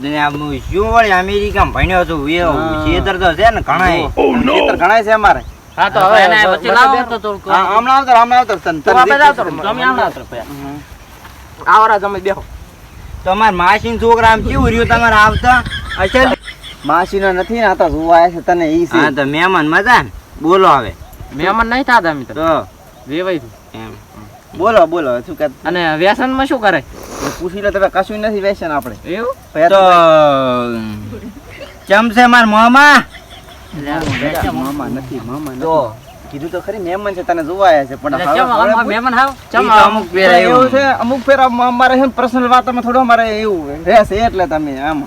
શું વળી અમેરિકામાં ભણ્યો છું એ ખેતર તો છે ને ઘણા ખેતર ઘણા છે અમારે. હા તો હવે એને વચ્ચે લાવો તો થોડુંક. હમણાં આવતો હમણાં આવતો તને તો તને આપણે દેખી જાવતો છે. રહો. તમે આમ આવતો રહો પહેલા. હમ. આવરા તમે બેહો. તમારા માસીન છોકરા આમ કેવું રહ્યું તમારે આવતા? અસલ માસીનો નથી ને આ તો જોવા છે તને ઈ હા તો મહેમાન મજા ને? બોલો હવે. મહેમાન નહીં થતા મિત્ર તો. એમ. બોલો બોલો શું કે અને વ્યસનમાં શું કરે? પૂછી લે તમે કશું નથી વેચન આપણે. એવું? તો ચમશે માર મામા મામા નથી મામા તો? કીધું તો ખરી મહેમાન છે તને જોવા આવ્યા છે પણ મહેમાન હાવ? ચમ અમુક ફેરા એવું છે અમુક ફેર અમારે છે પર્સનલ વાતમાં થોડો અમારે એવું રહેશે એટલે તમે આમ.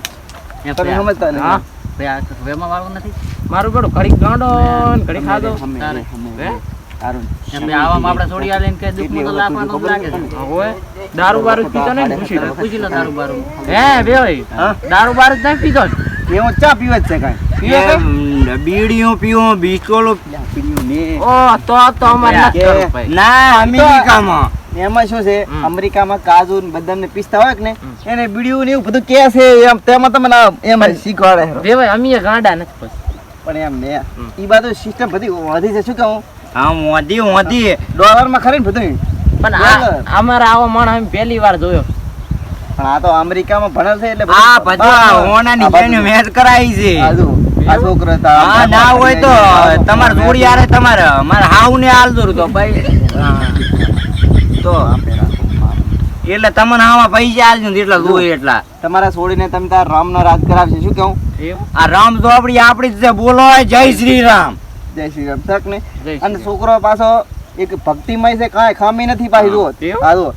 તમે સમજતા નહીં. હા બે આ વેમાં વાળું નથી? મારું બેડું ઘડીક ગાંડો ને ખાધો. હે? દારૂ બારૂ પીતો પૂછી લો દારૂ બારૂ. હે બે દારૂ બારૂ જ નહીં પીતો એવું ચા પીવે છે કાંઈ? બીડીઓ પીવો બિસ્કોલો. ઓ તો તો અમારે ના અમેરિકામાં. એમાં શું છે? અમેરિકામાં કાજુ ને બદામ ને પિસ્તા હોય ને એને બીડીયું ને એવું બધું કે છે એમ તેમાં તમને એમ શીખવાડે. ભાઈ અમે ગાંડા નથી પણ એમ ને એ બાજુ સિસ્ટમ બધી વધી છે. શું કહું? હા મોદી મોદી ડોલર ખરી ને બધું પણ. આવો અમે પહેલી વાર જોયો. પણ આ તો અમેરિકામાં ભણેલ છે એટલે આ બધું બધા હોનાની આ બધું. બેન મેચ કરાવી છે. આ છોકરો હતા, હા ના હોય તો આ તમારે જોડી આરે તમારે. મારે હાવ ને હાલ દોર તો ભાઈ. તો એટલે તમને આમાં પૈસા આલજો ને એટલા જોઈએ એટલા. તમારા છોડીને તમે તાર રામ નો રાજ કરાવશે શું કહું? આ રામ તો આપડી આપડી જ બોલો જય શ્રી રામ. જય શ્રી રામ. ને અને છોકરો પાછો એક ભક્તિમય છે કાંઈ ખામી નથી પાછી જુઓ. હા જુઓ.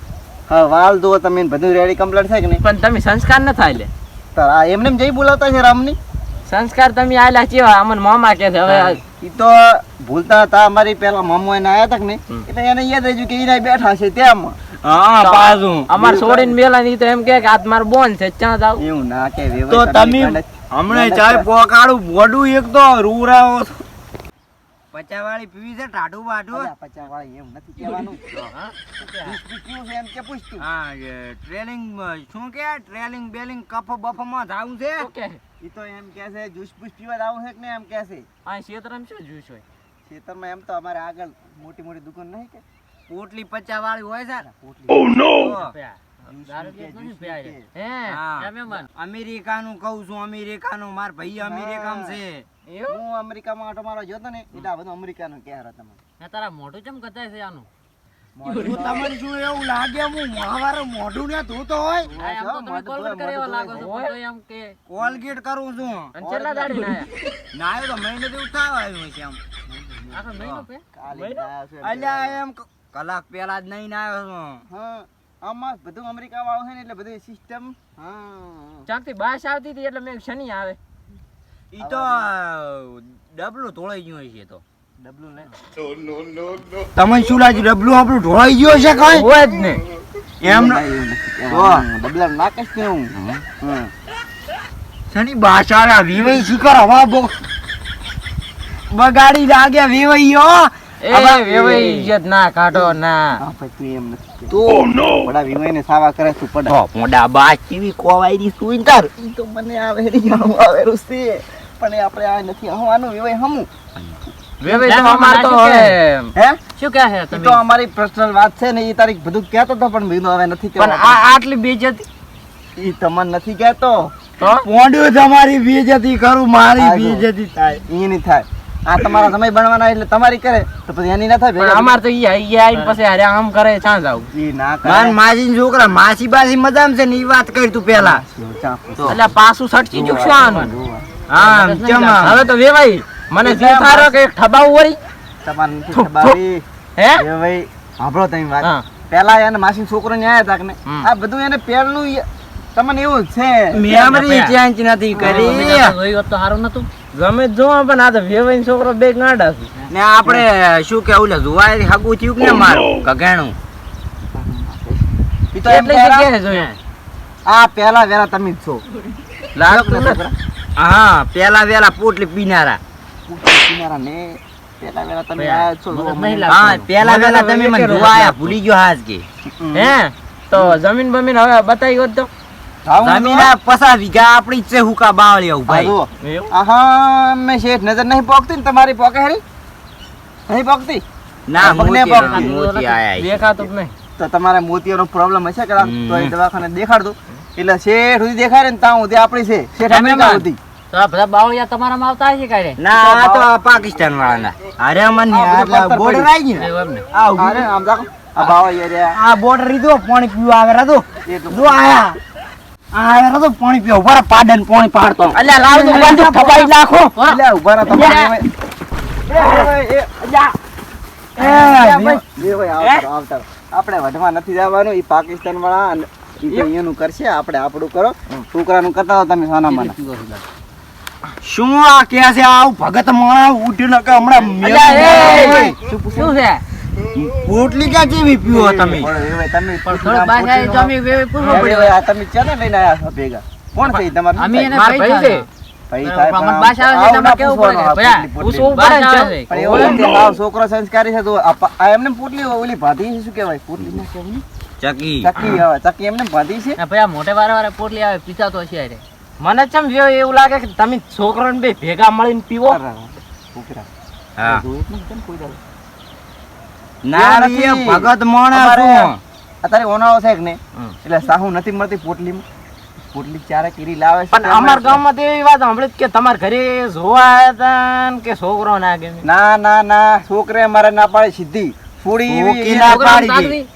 હા વાલ જુઓ તમે બધું રેડી કમ્પ્લીટ છે કે નહીં? પણ તમે સંસ્કાર ન થાય લે. તો આ એમને જઈ બોલાવતા છે રામની? સંસ્કાર તમે આયલા ચેવા અમને મામા કે છે હવે ઈ તો ભૂલતા હતા અમારી પેલા મામો એને આયા તક કે એટલે એને યાદ રહી કે એના બેઠા છે તેમ હા પાછું. અમાર છોડીને મેલા ની તો એમ કે આ માર બોન છે ચા જાવ એવું ના કે તો તમે હમણાં ચાય પોકાડું બોડું એક તો રૂરાવો પચા વાળી પીવી છે ટાઢું બાઢું. પચા વાળી એમ નથી કહેવાનું. એમ કે પૂછતું. હા ટ્રેલિંગ શું કે? ટ્રેલિંગ બેલિંગ કફ બફમાં જાવું છે? ઓકે ઈ તો એમ કે છે જ્યુસ પૂસ પીવા જાવું છે કે ને એમ કે છે? આ ક્ષેત્રમાં શું જ્યુસ હોય? ખેતરમાં એમ તો અમારે આગળ મોટી મોટી દુકાન નહીં કે? પોટલી પચા વાળી હોય છે. પોટલી. પ્યા. અમેરિકાનું કહું છું અમેરિકાનું. માર ભાઈ અમેરિકામાં છે. હું અમેરિકામાં આટો મારો જોતો ને એટલે બધું અમેરિકાનું કહેવાય તમને. ને તારા મોઢું ચમ કતાય છે આનું? શું શું એવું લાગે હું મહાવારે મોઢું ને ધોતો હોય. આ આમ તો તમે મોઢું કોલગેટ ધોય, કરવા મોઢું લાગો છો ધોય. પણ તોય આમ કે કોલગેટ કરું છું. અને છેલ્લા દાડી નાયા નાયો તો મહિને જેવું થાવ આવ્યું છે આમ આખો મહિનો પે? કાલે મહિનો? ગયા છે. એટલે. અલ્યા એમ કલાક પેલા જ નહીં આવ્યો છું. હા. આમાં બધું અમેરિકામાં આવશે ને એટલે બધી સિસ્ટમ હા. બાસ આવતી હતી એટલે મેં શનિ આવે. ઈ તો ડબલું ધોળાઈ ગયું હશે તો. ડબલું શું લાગ્યું ડબલું આપણું ઢોળાઈ ગયું છે કઈ? હોય જ ને. એમ ના. ડબલા નાખે છે હું શની બાચારા વિવઈ શિખર હવા બો બગાડી લાગ્યા વેવાઈ ઇજ્જત ના કાઢો ના. હા, એમ નથી કહેતો. બડા વિવાઈને સાવા કરે તું પડે. મોડા બા કેવી કોવાયરી સુઈ તાર તો મને આવું આવેલું છે. પણ આપણે આ નથી હવાનું વિવાય હમું. વેવાઈ તો અમાર તો હવે હે? શું કહે છે ઈ તમે? તો અમારી પર્સનલ વાત છે ને એ તારીખ બધું કહેતો હતો પણ મેં હવે નથી પણ આ આટલી બેજતી ઈ તમને નથી કહેતો. તો? પોંડ્યું તમારી બેજતી કરું મારી. બેજતી થાય. એની નહીં થાય. આ તમારા સમય બનવાના એટલે તમારી કરે તો પછી એની ના થાય ભેગા અમાર તો ઈ ઈ આઈ પછી અરે આમ કરે ચાં જાવ ઈ ના કરે. માન માજી છોકરા માસી બાસી મજામ છે ને ઈ વાત કરી તું પેલા એટલે પાછું સટકી જુક શું આનું. હા ચમ હવે તો વેવાઈ. મને જે થારો કે એક ઠબાવું વળી? તમારે નથી થુપ, હે? એ ભાઈ સાંભળો તમે વાત. પેલા એને માસી છોકરો ને આયા તાક ને આ બધું એને પેલનું તમને એવું છે. મેમરી ચેન્જ નથી કરી. જોઈ તો સારું નતું. ગમે જો પણ આ તો વેવાઈ છોકરો બે ગાંડા છે. ને આપણે શું કે ઓલે જુવાય હગું થયું કે મારું? કઘેણું ઈ તો એટલે જગ્યાએ જોયું? આ પેલા વેલા તમે જ છો. લાડક હા પેલા વેલા પોટલી પીનારા. કિનારા ને પેલા વેલા તમે. આયા છો. હા પેલા વેલા તમે મને જોવા આયા ભૂલી ગયો હાજ કે હે? તો જમીન બમીન હવે બતાવી હોત તો? જમીન પસા વીઘા આપણી છે હુકા બાવળી આવું ભાઈ આહા મે શેઠ નજર નહીં પોકતી ને તમારી પોકે હરી? નહીં પોકતી ના મને મોતી મોતી આયા. દેખાતું જ નહીં. તો તમારે મોતિયાનો પ્રોબ્લેમ હશે કે તો એ દવાખાને દેખાડ દો. એટલે શેઠ સુધી દેખાય ને ત્યાં સુધી આપણી છે. શેઠ અમેરિકા. સુધી. તો આ બધા બાવળિયા તમારામાં આવતા હશે કાંઈ ના આ તો પાકિસ્તાન વાળાના અરે મને આ બધું આટલા પથ્થર border પડી. આવી ગયું. આ અરે આમ જાકો આ બાવા આ બોર્ડર રીધો પાણી પીવા આવે રાધો જો આયા. આ તો પાણી પીઓ ઊભા પાડન પાણી પાડતો. અલ્યા લાવ તો બંધ ફપાઈ નાખો એટલે ઊભા રહો. તમે એ, એ, ભાઈ. આવતા આવતા આપણે વઢમાં નથી જવાનું ઈ પાકિસ્તાન વાળા ઈ તો એનું કરશે આપણે આપણું કરો. છોકરાનું કરતા હો તમે સાના માના શું આ કે છે? આવું ભગત માણા ને કે હમણાં અલ્યા? શું છે? પોટલી ક્યાં જેવી પીવો તમે? તમે થોડુંક બહાર આવી તો અમે બે પૂછવું અરે આ તમે ચાલે લઈને આયા છો ભેગા? કોણ થઈ તમારું અમે એને ભાઈ છે. છે, છે. છોકરો સંસ્કારી છે તો એમને પોટલી ઓલી ભાતી શું કેવાય પોટલી ચકી? ચકી આવે, ચક્કી એમને ભાતી છે? ભાઈ આ મોટે વારે વારે પોટલી આવે પીતા તો હશે મને ચમ એવું લાગે કે તમે છોકરો ને ભેગા મળીને પીવો? છોકરા. હા. કોઈ દાડો? ના રે, ભગત માણા અમારે અત્યારે ઓનાળો છે કે નહીં? એટલે સાહુ નથી મળતી પોટલીમાં. પોટલી ચારે કીરી લાવે છે. પણ અમારા ગામમાં તો એવી વાત સાંભળી કે તમારા ઘરે જોવા આવ્યા હતા ને કે છોકરો ના ગમે. ના ના ના. છોકરે મારે ના પાડે સીધી ના પાડી. તાકવી.